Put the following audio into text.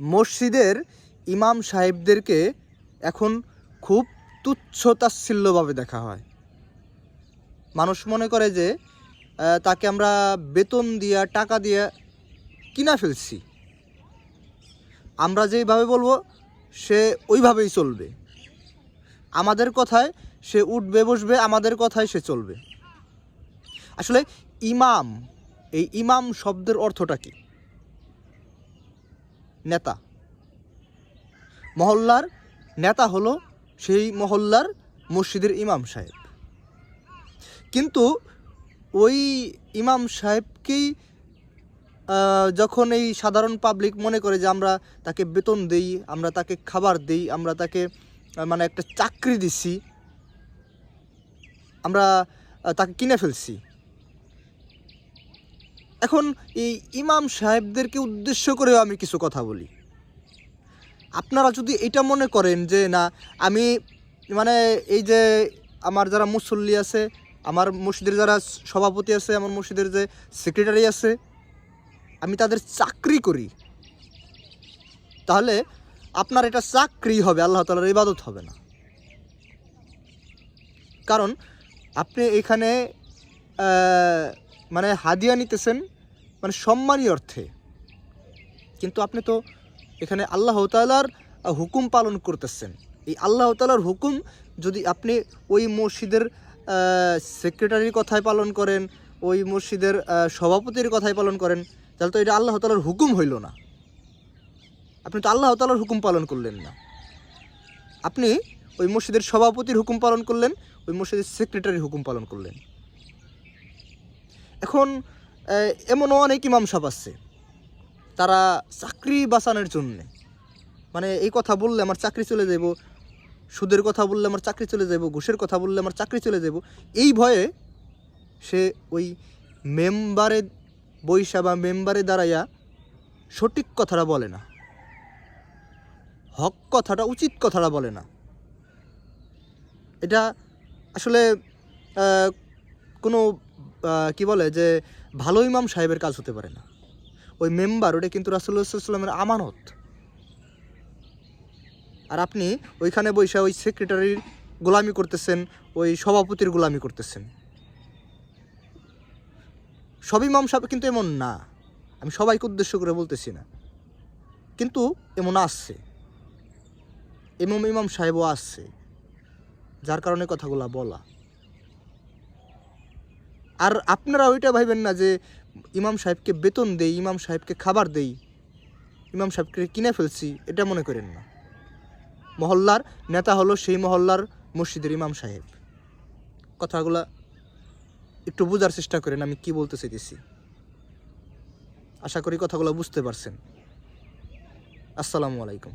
মসজিদের ইমাম সাহেবদেরকে এখন খুব তুচ্ছ তাচ্ছিল্যভাবে দেখা হয়। মানুষ মনে করে যে তাকে আমরা বেতন দিয়া, টাকা দিয়া কিনা ফেলছি। আমরা যেইভাবে বলব, সে ওইভাবেই চলবে। আমাদের কথায় সে উঠবে, বসবে, আমাদের কথায় সে চলবে। আসলে ইমাম, এই ইমাম শব্দের অর্থটা কি? নেতা। মহল্লার নেতা হলো সেই মহল্লার মসজিদের ইমাম সাহেব। কিন্তু ওই ইমাম সাহেবকেই যখন এই সাধারণ পাবলিক মনে করে যে আমরা তাকে বেতন দেই, আমরা তাকে খাবার দেই, আমরা তাকে মানে একটা চাকরি দিছি, আমরা তাকে কিনে ফেলছি। এখন এই ইমাম সাহেবদেরকে উদ্দেশ্য করেও আমি কিছু কথা বলি। আপনারা যদি এটা মনে করেন যে, না, আমি মানে এই যে আমার যারা মুসল্লি আছে, আমার মসজিদের যারা সভাপতি আছে, আমার মসজিদের যে সেক্রেটারি আছে, আমি তাদের চাকরি করি। তাহলে আপনার এটা চাকরি হবে, আল্লাহ তালার ইবাদত হবে না। কারণ আপনি এখানে মানে হাদিয়া নিতেছেন মানে সম্মানী অর্থে। কিন্তু আপনি তো এখানে আল্লাহ তালার হুকুম পালন করতেছেন। এই আল্লাহ তালার হুকুম যদি আপনি ওই মসজিদের সেক্রেটারির কথায় পালন করেন, ওই মসজিদের সভাপতির কথায় পালন করেন, তাহলে তো এটা আল্লাহ তালার হুকুম হইল না। আপনি তো আল্লাহ তালার হুকুম পালন করলেন না। আপনি ওই মসজিদের সভাপতির হুকুম পালন করলেন, ওই মসজিদের সেক্রেটারির হুকুম পালন করলেন। এখন এমনও অনেক ইমাম সাহেব আছে, তারা চাকরি বাঁচানোর জন্যে। মানে এই কথা বললে আমার চাকরি চলে যাব সুদের কথা বললে আমার চাকরি চলে যাব ঘুষের কথা বললে আমার চাকরি চলে যাব এই ভয়ে সে ওই মেম্বারে বৈশা বা মেম্বারে দাঁড়াইয়া সঠিক কথাটা বলে না। হক কথাটা, উচিত কথাটা বলে না। এটা আসলে কোনো কি বলে যে ভালো ইমাম সাহেবের কাজ হতে পারে না। ওই মেম্বার, ওটা কিন্তু রাসুল্লাহামের আমানত। আর আপনি ওইখানে বসে ওই সেক্রেটারির গোলামি করতেছেন, ওই সভাপতির গোলামি করতেছেন। সব ইমাম সাহেব কিন্তু এমন না। আমি সবাইকে উদ্দেশ্য করে বলতেছি না। কিন্তু এমন আসছে এমন ইমাম সাহেবও আসছে যার কারণে কথাগুলো বলা। আর আপনারা ওইটা ভাবেন না যে ইমাম সাহেবকে বেতন দেই, ইমাম সাহেবকে খাবার দেই। ইমাম সাহেবকে কিনে ফেলছি, এটা মনে করেন না। মহল্লার নেতা হলো সেই মহল্লার মসজিদের ইমাম সাহেব। কথাগুলা একটু বোঝার চেষ্টা করেন, আমি কি বলতে চাইতেছি। আশা করি কথাগুলো বুঝতে পারছেন। আসসালামু আলাইকুম।